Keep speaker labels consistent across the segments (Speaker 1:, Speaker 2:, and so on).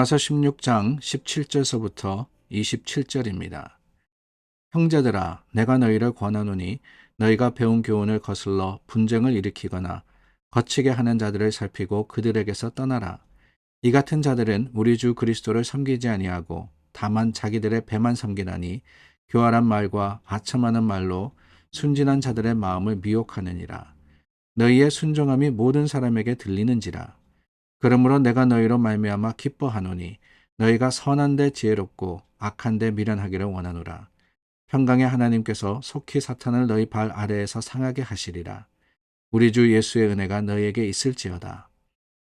Speaker 1: 로마서 16장 17절서부터 27절입니다. 형제들아 내가 너희를 권하노니 너희가 배운 교훈을 거슬러 분쟁을 일으키거나 거치게 하는 자들을 살피고 그들에게서 떠나라. 이 같은 자들은 우리 주 그리스도를 섬기지 아니하고 다만 자기들의 배만 섬기나니 교활한 말과 아첨하는 말로 순진한 자들의 마음을 미혹하느니라. 너희의 순종함이 모든 사람에게 들리는지라. 그러므로 내가 너희로 말미암아 기뻐하노니 너희가 선한데 지혜롭고 악한데 미련하기를 원하노라. 평강의 하나님께서 속히 사탄을 너희 발 아래에서 상하게 하시리라. 우리 주 예수의 은혜가 너희에게 있을지어다.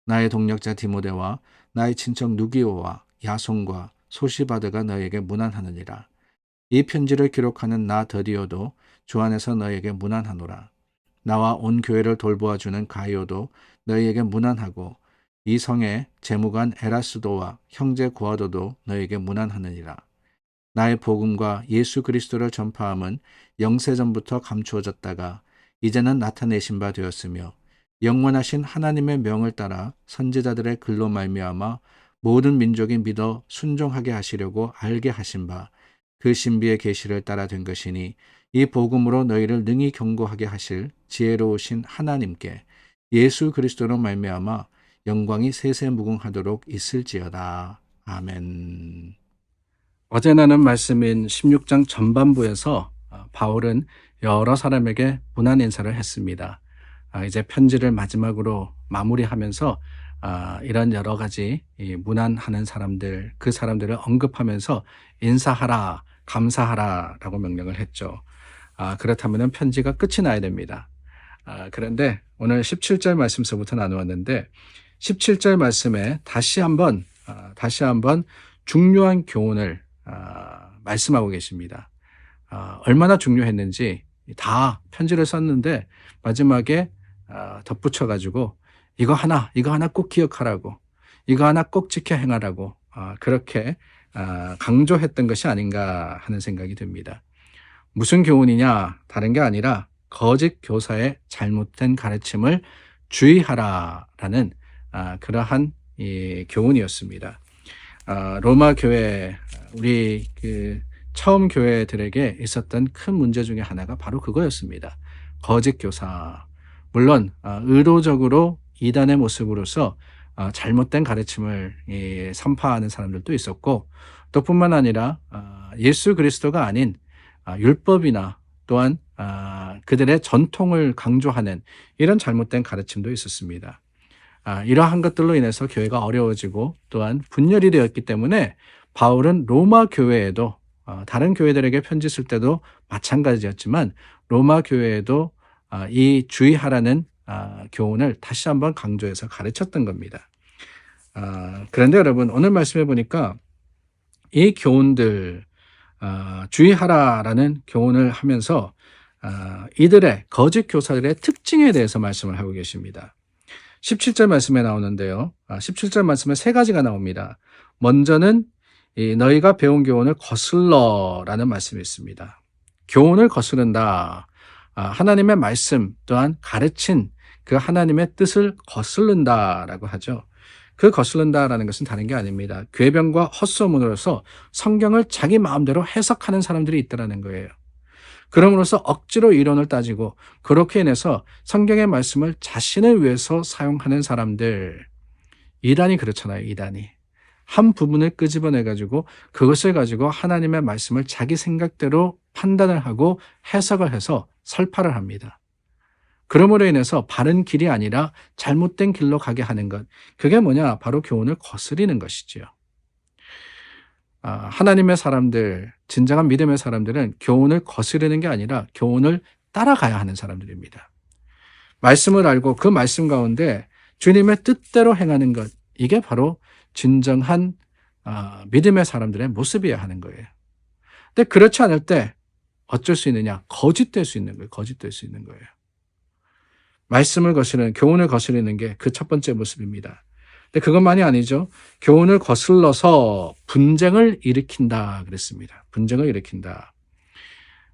Speaker 1: 나의 동력자 디모데와 나의 친척 누기오와 야송과 소시바드가 너희에게 문안하느니라. 이 편지를 기록하는 나 더디오도 주 안에서 너희에게 문안하노라. 나와 온 교회를 돌보아주는 가이오도 너희에게 문안하고 이 성의 재무관 에라스도와 형제 구아도도 너에게 문안하느니라. 나의 복음과 예수 그리스도를 전파함은 영세전부터 감추어졌다가 이제는 나타내신 바 되었으며 영원하신 하나님의 명을 따라 선지자들의 글로 말미암아 모든 민족이 믿어 순종하게 하시려고 알게 하신 바 그 신비의 계시를 따라 된 것이니 이 복음으로 너희를 능히 경고하게 하실 지혜로우신 하나님께 예수 그리스도로 말미암아 영광이 세세무궁하도록 있을지어다. 아멘. 어제 나눈 말씀인 16장 전반부에서 어, 바울은 여러 사람에게 문안 인사를 했습니다. 아, 이제 편지를 마지막으로 마무리하면서 아, 이런 여러 가지 문안하는 사람들, 그 사람들을 언급하면서 인사하라, 감사하라 라고 명령을 했죠. 아, 그렇다면 편지가 끝이 나야 됩니다. 그런데 오늘 17절 말씀서부터 나누었는데 17절 말씀에 다시 한번 아, 다시 한번 중요한 교훈을 아, 말씀하고 계십니다. 아, 얼마나 중요했는지 다 편지를 썼는데 마지막에 덧붙여 가지고 이거 하나 이거 하나 꼭 기억하라고 이거 하나 꼭 지켜 행하라고 그렇게 강조했던 것이 아닌가 하는 생각이 듭니다. 무슨 교훈이냐 다른 게 아니라 거짓 교사의 잘못된 가르침을 주의하라라는 아, 그러한 이 교훈이었습니다. 아, 로마 교회 우리 그 처음 교회들에게 있었던 큰 문제 중에 하나가 바로 그거였습니다. 거짓 교사. 물론 아, 의도적으로 이단의 모습으로서 아, 잘못된 가르침을 예, 선파하는 사람들도 있었고 또 뿐만 아니라 아, 예수 그리스도가 아닌 아, 율법이나 또한 아, 그들의 전통을 강조하는 이런 잘못된 가르침도 있었습니다. 아, 이러한 것들로 인해서 교회가 어려워지고 또한 분열이 되었기 때문에 바울은 로마 교회에도 어, 다른 교회들에게 편지 쓸 때도 마찬가지였지만 로마 교회에도 아, 이 주의하라는 아, 교훈을 다시 한번 강조해서 가르쳤던 겁니다. 아, 그런데 여러분 오늘 말씀해 보니까 이 교훈들 아, 주의하라라는 교훈을 하면서 아, 이들의 거짓 교사들의 특징에 대해서 말씀을 하고 계십니다. 17절 말씀에 나오는데요. 아, 17절 말씀에 세 가지가 나옵니다. 먼저는 너희가 배운 교훈을 거슬러라는 말씀이 있습니다. 교훈을 거스른다. 아, 하나님의 말씀 또한 가르친 그 하나님의 뜻을 거슬른다라고 하죠. 그 거슬른다라는 것은 다른 게 아닙니다. 괴변과 헛소문으로서 성경을 자기 마음대로 해석하는 사람들이 있다라는 거예요. 그럼으로써 억지로 이론을 따지고 그렇게 인해서 성경의 말씀을 자신을 위해서 사용하는 사람들 이단이 그렇잖아요. 이단이 한 부분을 끄집어내 가지고 그것을 가지고 하나님의 말씀을 자기 생각대로 판단을 하고 해석을 해서 설파를 합니다. 그러므로 인해서 바른 길이 아니라 잘못된 길로 가게 하는 것. 그게 뭐냐? 바로 교훈을 거스리는 것이지요. 아, 하나님의 사람들, 진정한 믿음의 사람들은 교훈을 거스르는 게 아니라 교훈을 따라가야 하는 사람들입니다. 말씀을 알고 그 말씀 가운데 주님의 뜻대로 행하는 것, 이게 바로 진정한 아, 믿음의 사람들의 모습이어야 하는 거예요. 근데 그렇지 않을 때 어쩔 수 있느냐? 거짓될 수 있는 거예요. 거짓될 수 있는 거예요. 말씀을 거스르는, 교훈을 거스르는 게 그 첫 번째 모습입니다. 근데 그것만이 아니죠. 교훈을 거슬러서 분쟁을 일으킨다 그랬습니다. 분쟁을 일으킨다.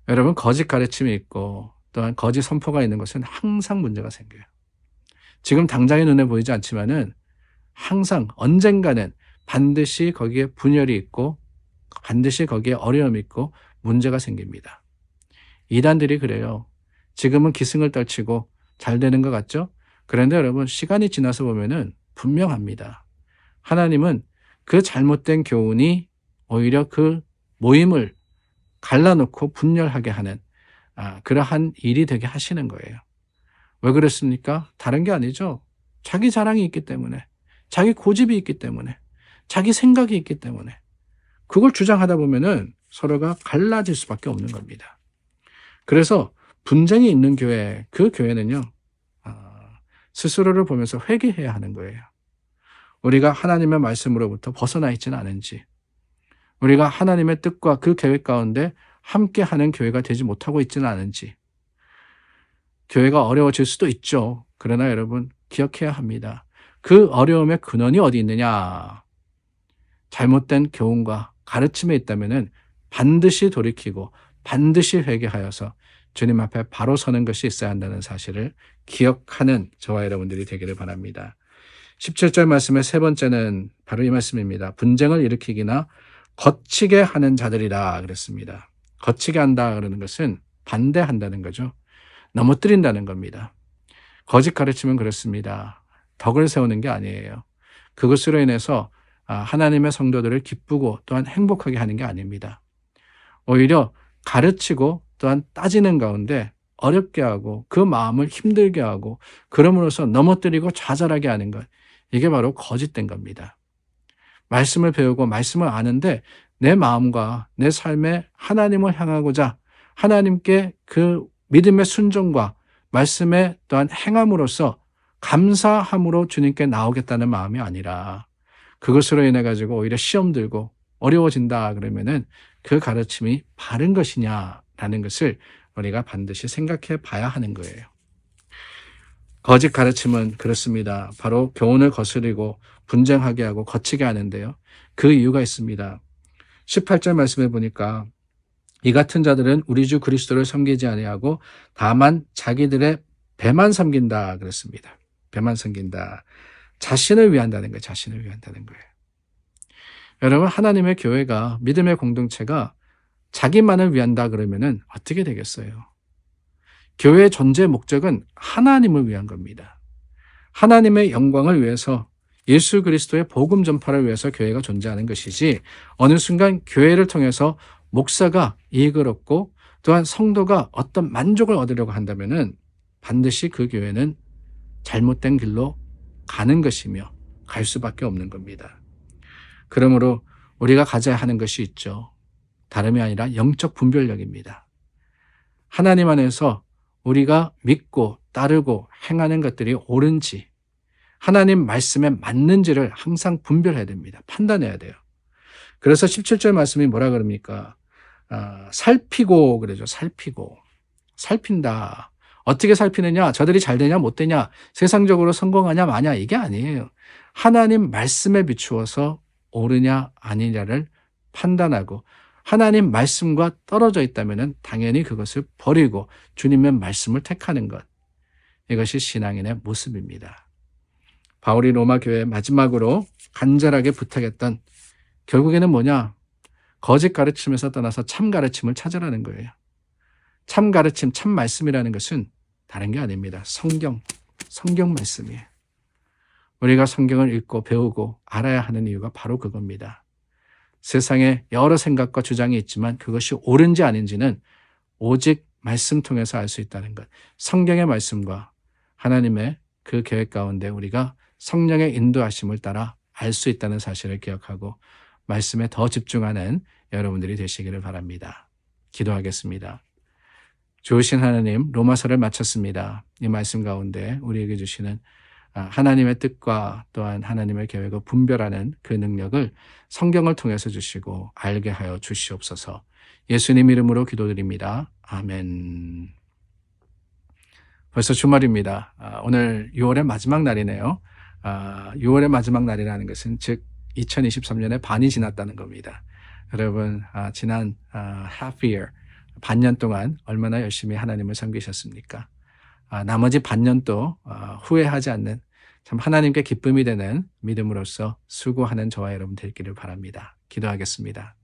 Speaker 1: 여러분 거짓 가르침이 있고 또한 거짓 선포가 있는 것은 항상 문제가 생겨요. 지금 당장의 눈에 보이지 않지만은 항상 언젠가는 반드시 거기에 분열이 있고 반드시 거기에 어려움이 있고 문제가 생깁니다. 이단들이 그래요. 지금은 기승을 떨치고 잘 되는 것 같죠? 그런데 여러분 시간이 지나서 보면은 분명합니다. 하나님은 그 잘못된 교훈이 오히려 그 모임을 갈라놓고 분열하게 하는 아, 그러한 일이 되게 하시는 거예요. 왜 그렇습니까? 다른 게 아니죠. 자기 자랑이 있기 때문에, 자기 고집이 있기 때문에, 자기 생각이 있기 때문에, 그걸 주장하다 보면은 서로가 갈라질 수밖에 없는 겁니다. 그래서 분쟁이 있는 교회, 그 교회는요, 아, 스스로를 보면서 회개해야 하는 거예요. 우리가 하나님의 말씀으로부터 벗어나 있지는 않은지, 우리가 하나님의 뜻과 그 계획 가운데 함께 하는 교회가 되지 못하고 있지는 않은지, 교회가 어려워질 수도 있죠. 그러나 여러분, 기억해야 합니다. 그 어려움의 근원이 어디 있느냐? 잘못된 교훈과 가르침에 있다면은 반드시 돌이키고 반드시 회개하여서 주님 앞에 바로 서는 것이 있어야 한다는 사실을 기억하는 저와 여러분들이 되기를 바랍니다. 17절 말씀의 세 번째는 바로 이 말씀입니다. 분쟁을 일으키기나 거치게 하는 자들이라 그랬습니다. 거치게 한다 그러는 것은 반대한다는 거죠. 넘어뜨린다는 겁니다. 거짓 가르치면 그렇습니다. 덕을 세우는 게 아니에요. 그것으로 인해서 아, 하나님의 성도들을 기쁘고 또한 행복하게 하는 게 아닙니다. 오히려 가르치고 또한 따지는 가운데 어렵게 하고 그 마음을 힘들게 하고 그럼으로써 넘어뜨리고 좌절하게 하는 것. 이게 바로 거짓된 겁니다. 말씀을 배우고 말씀을 아는데 내 마음과 내 삶에 하나님을 향하고자 하나님께 그 믿음의 순종과 말씀에 또한 행함으로써 감사함으로 주님께 나오겠다는 마음이 아니라 그것으로 인해 가지고 오히려 시험 들고 어려워진다 그러면은 그 가르침이 바른 것이냐라는 것을 우리가 반드시 생각해 봐야 하는 거예요. 거짓 가르침은 그렇습니다. 바로 교훈을 거스리고 분쟁하게 하고 거치게 하는데요. 그 이유가 있습니다. 18절 말씀해 보니까 이 같은 자들은 우리 주 그리스도를 섬기지 아니하고 다만 자기들의 배만 섬긴다 그랬습니다. 배만 섬긴다. 자신을 위한다는 거예요. 자신을 위한다는 거예요. 여러분 하나님의 교회가 믿음의 공동체가 자기만을 위한다 그러면은 어떻게 되겠어요? 교회의 존재 목적은 하나님을 위한 겁니다. 하나님의 영광을 위해서 예수 그리스도의 복음 전파를 위해서 교회가 존재하는 것이지 어느 순간 교회를 통해서 목사가 이익을 얻고 또한 성도가 어떤 만족을 얻으려고 한다면은 반드시 그 교회는 잘못된 길로 가는 것이며 갈 수밖에 없는 겁니다. 그러므로 우리가 가져야 하는 것이 있죠. 다름이 아니라 영적 분별력입니다. 하나님 안에서 우리가 믿고 따르고 행하는 것들이 옳은지 하나님 말씀에 맞는지를 항상 분별해야 됩니다. 판단해야 돼요. 그래서 17절 말씀이 뭐라 그럽니까? 아, 살피고 그러죠. 살피고. 살핀다. 어떻게 살피느냐? 저들이 잘 되냐, 못 되냐? 세상적으로 성공하냐, 마냐? 이게 아니에요. 하나님 말씀에 비추어서 옳으냐, 아니냐를 판단하고 하나님 말씀과 떨어져 있다면 당연히 그것을 버리고 주님의 말씀을 택하는 것. 이것이 신앙인의 모습입니다. 바울이 로마 교회 마지막으로 간절하게 부탁했던 결국에는 뭐냐? 거짓 가르침에서 떠나서 참 가르침을 찾으라는 거예요. 참 가르침, 참 말씀이라는 것은 다른 게 아닙니다. 성경, 성경 말씀이에요. 우리가 성경을 읽고 배우고 알아야 하는 이유가 바로 그겁니다. 세상에 여러 생각과 주장이 있지만 그것이 옳은지 아닌지는 오직 말씀 통해서 알 수 있다는 것. 성경의 말씀과 하나님의 그 계획 가운데 우리가 성령의 인도하심을 따라 알 수 있다는 사실을 기억하고 말씀에 더 집중하는 여러분들이 되시기를 바랍니다. 기도하겠습니다. 좋으신 하나님, 로마서를 마쳤습니다. 이 말씀 가운데 우리에게 주시는 아, 하나님의 뜻과 또한 하나님의 계획을 분별하는 그 능력을 성경을 통해서 주시고 알게 하여 주시옵소서. 예수님 이름으로 기도드립니다. 아멘. 벌써 주말입니다. 아, 오늘 6월의 마지막 날이네요. 6월의 아, 마지막 날이라는 것은 즉 2023년의 반이 지났다는 겁니다. 여러분 지난 half year 반년 동안 얼마나 열심히 하나님을 섬기셨습니까? 아, 나머지 반년도 아, 후회하지 않는 참 하나님께 기쁨이 되는 믿음으로써 수고하는 저와 여러분 되기를 바랍니다. 기도하겠습니다.